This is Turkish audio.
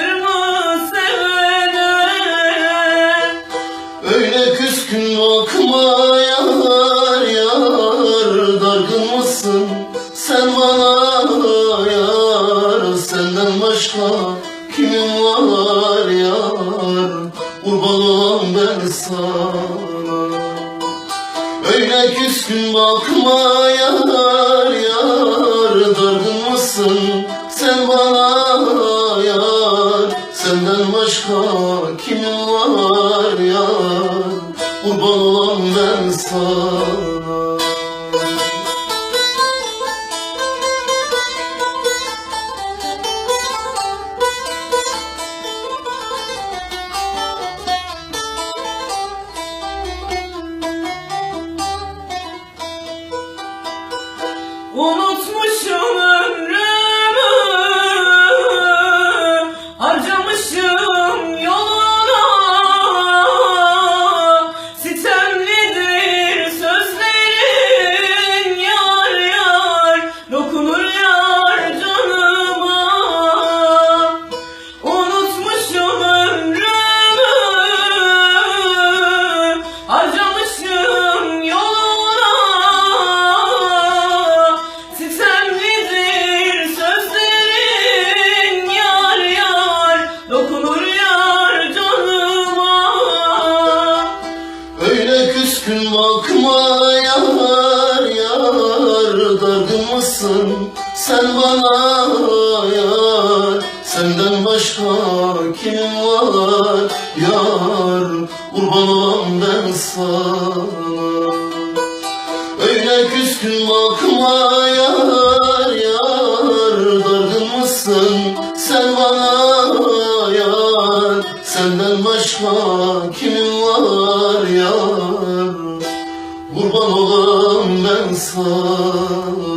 mı sevene. Öyle küskün bakma yar yar Dargın sen bana yar Senden başka kimin var yar? Kurban olan ben sana. Öyle küskün bakma yar yar Dargın mısın? Sen bana başka kimin var yar Kurban olan ben sana. Unutmuşum Öyle küskün bakma yar yar Dargın mısın? Sen bana yar Senden başka kim var? Yar Kurban olan ben sana. Öyle küskün bakma yar başka kimin var yar? Kurban olan ben sana